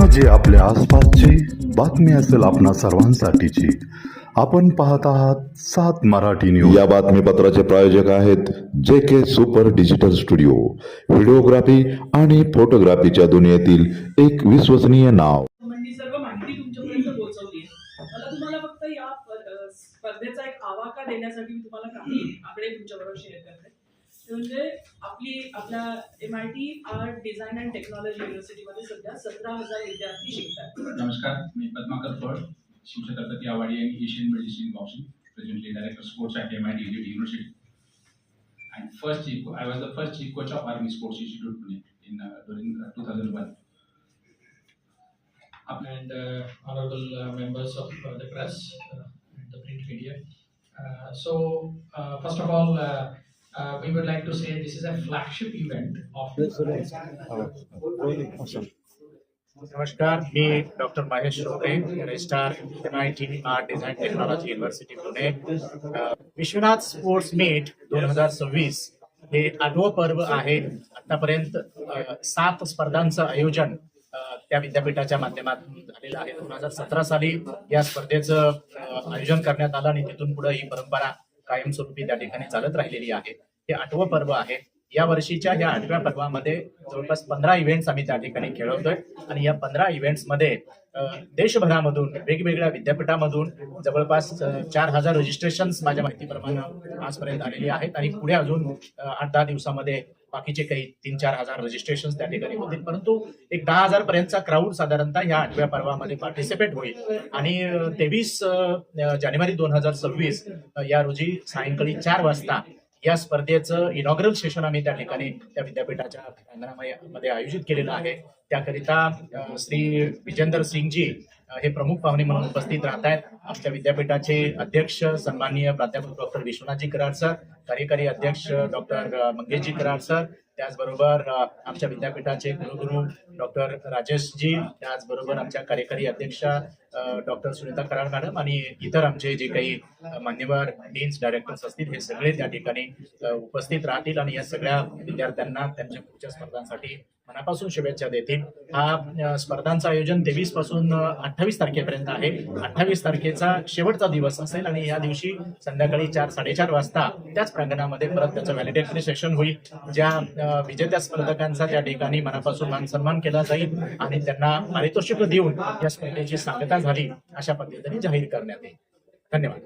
घटना जे आपल्या आसपासची बातमी असेल आपणा सर्वांसाठीची. आपण पाहत आहात सात मराठी न्यूज या बातमीपत्राचे प्रायोजक आहेत J K super digital studio videography आणि फोटोग्राफीच्या दुनियेतील एक विश्वसनीय नाव. संबंधी सर्व माहिती तुमच्यापर्यंत पोहोचवली मला तुम्हाला फक्त या अ, स्पर्धेचा एक आवाका देण्यासाठी मी तुम्हाला काही आकडे तुमच्याबरोबर शेअर करते. म्हणजे आपली आपल्या M I T art design and technology युनिव्हर्सिटीमध्ये सध्या सतरा हजार विद्यार्थी शिकतात नमस्कार मी पद्माकर फळ शिवछत्रपती आवाडी आणि Asian medicine boxing presently director sports at M I D university and first chief I was the first chief coach of army sports institute Pune in during two thousand one and uh, honorable uh, members of uh, the press uh, and the print media. Uh, so, uh, first of all, uh, uh, we would like to say this is a flagship event of नमस्कार मी doctor Mahesh Rokade registrar M I T art design technology university Pune Vishwanath sports meet दोन हजार सव्वीस हे आठवं पर्व आहे. आतापर्यंत सात स्पर्धांचं आयोजन त्या विद्यापीठाच्या माध्यमातून झालेलं आहे. दोन हजार सतरा साली या स्पर्धेचं आयोजन करण्यात आलं आणि तिथून पुढे ही परंपरा कायमस्वरूपी त्या ठिकाणी चालत राहिलेली आहे. हे आठवं पर्व आहे. या वर्षीच्या या आठव्या पर्वामध्ये जवळपास पंधरा इव्हेंट्स आम्ही त्या ठिकाणी खेळवतोय. आणि या पंधरा इव्हेंट्समध्ये देशभरामधून वेगवेगळ्या विद्यापीठामधून जवळपास चार हजार रजिस्ट्रेशन्स माझ्या माहितीप्रमाणे आजपर्यंत आलेली आहेत. आणि पुढे अजून आठ दहा दिवसामध्ये बाकीचे काही तीन चार हजार रजिस्ट्रेशन त्या ठिकाणी होतील. परंतु एक दहा हजार पर्यंतचा क्राऊड साधारणतः या आठव्या पर्वामध्ये पार्टिसिपेट होईल. आणि तेवीस जानेवारी दोन हजार सव्वीस या रोजी सायंकाळी चार वाजता या स्पर्धेचं इनॉग्रल सेशन आम्ही त्या ठिकाणी त्या विद्यापीठाच्या प्रांगणामध्ये आयोजित केलेलं आहे. त्याकरिता श्री विजेंदर सिंगजी हे प्रमुख पाहुणे म्हणून उपस्थित राहत आहेत आमच्या विद्यापीठाचे अध्यक्ष सन्माननीय प्राध्यापक डॉक्टर विश्वनाथजी कराड सर कार्यकारी अध्यक्ष डॉक्टर मंगेशजी कराड सर त्याचबरोबर आमच्या विद्यापीठाचे कुलगुरू डॉक्टर राजेशजी त्याचबरोबर आमच्या कार्यकारी अध्यक्ष डॉक्टर सुनीता कराड मॅडम आणि इतर आमचे जे काही मान्यवर डीन्स डायरेक्टर्स असतील हे सगळे त्या ठिकाणी उपस्थित राहतील आणि या सगळ्या विद्यार्थ्यांना त्यांच्या पुढच्या स्पर्धांसाठी मनापासून शुभेच्छा देतील. हा स्पर्धांचं आयोजन तेवीसपासून अठ्ठावीस तारखेपर्यंत आहे. अठ्ठावीस तारखेचा शेवटचा दिवस असेल आणि या दिवशी संध्याकाळी चार साडेचार वाजता त्याच प्रांगणामध्ये परत त्याचं व्हॅलिडेटरी सेशन होईल ज्या विजेत्या स्पर्धकांचा त्या ठिकाणी मनापासून मान सन्मान केला जाईल आणि त्यांना पारितोषिक देऊन या स्पर्धेची सांगता झाली अशा पद्धतीने जाहीर करण्यात येईल. धन्यवाद.